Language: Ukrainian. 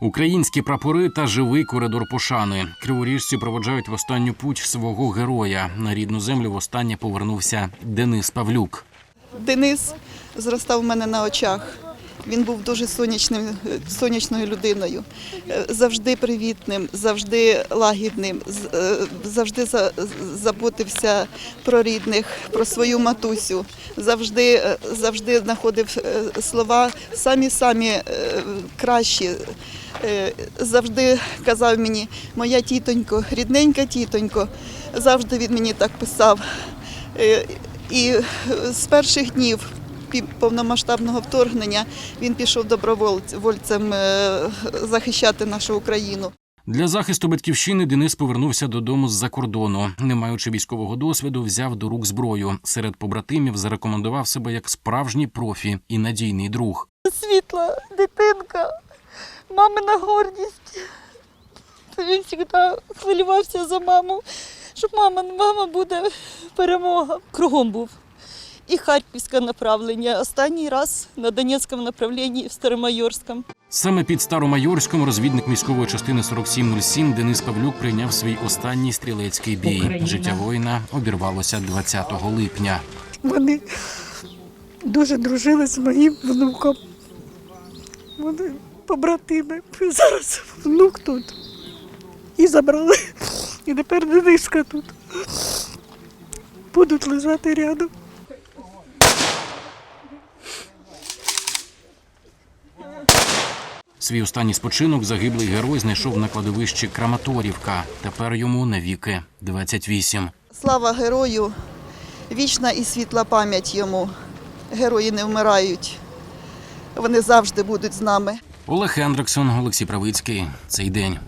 Українські прапори та живий коридор пошани. Криворіжці проводжають в останню путь свого героя. На рідну землю востаннє повернувся Денис Павлюк. Денис зростав у мене на очах. Він був дуже сонячним, сонячною людиною, Е, завжди привітним, завжди лагідним, е, завжди за- заботився про рідних, про свою матусю, завжди, е, завжди знаходив слова самі-самі е, кращі. Завжди казав мені, моя тітонько, рідненька тітонько, завжди він мені так писав. І з перших днів повномасштабного вторгнення він пішов добровольцем е, захищати нашу Україну. Для захисту батьківщини Денис повернувся додому з-за кордону. Не маючи військового досвіду, взяв до рук зброю. Серед побратимів зарекомендував себе як справжній профі і надійний друг. Світла дитинка, мамина гордість. Він завжди хвилювався за маму, що мама, мама буде перемога. Кругом був. І Харківське направлення. Останній раз на Донецькому направленні в Старомайорському. Саме під Старомайорськом розвідник міської частини 4707 Денис Павлюк прийняв свій останній стрілецький бій. Життя воїна обірвалося 20 липня. Вони дуже дружили з моїм внуком. Вони побратими. Зараз внук тут. І забрали. І тепер Дениска тут. Будуть лежати рядом. Свій останній спочинок загиблий герой знайшов на кладовищі Краматорівка. Тепер йому навіки 28. Слава герою, вічна і світла пам'ять йому. Герої не вмирають. Вони завжди будуть з нами. Олег Хендриксон, Олексій Правицький. Цей день.